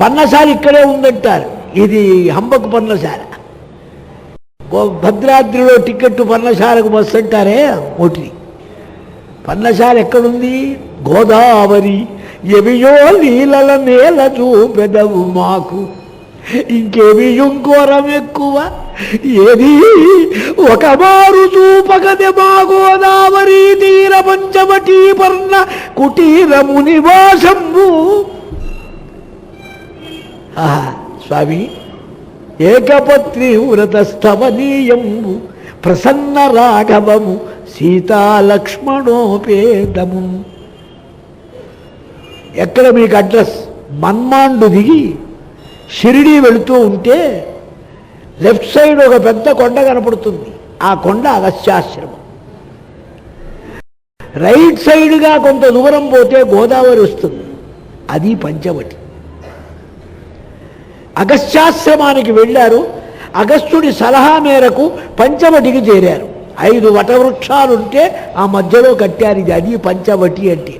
పర్ణశాల ఇక్కడే ఉందంటారు. ఇది హంబకు పన్నసాల భద్రాద్రిలో టికెట్ పన్నశాలకు బస్సు అంటారే ఒకటి పన్నశాల ఎక్కడుంది? గోదావరి. ఎవియో నీలల నేల చూపెదవు మాకు. ఇంకేమి ఇంకోరం ఎక్కువ? ఏది? ఒక మారు చూపగదే మా గోదావరి తీర పంచవటీ పర్ణ కుటీరము నివాసంబు స్వామి ఏకపత్రి వ్రతస్థవనీయంబు ప్రసన్న రాఘవము సీతాలక్ష్మణోపేతము ఎక్కడ మీకు అడ్రస్? మన్మాండు దిగి షిరిడి వెళుతూ ఉంటే లెఫ్ట్ సైడ్ ఒక పెద్ద కొండ కనపడుతుంది. ఆ కొండ అగస్త్యాశ్రమం. రైట్ సైడ్గా కొంత దూరం పోతే గోదావరి వస్తుంది. అది పంచవటి. అగస్త్యాశ్రమానికి వెళ్ళారు. అగస్త్యుడి సలహా మేరకు పంచవటికి చేరారు. ఐదు వటవృక్షాలుంటే ఆ మధ్యలో కట్టారు. ఇది అది పంచవటి అంటే.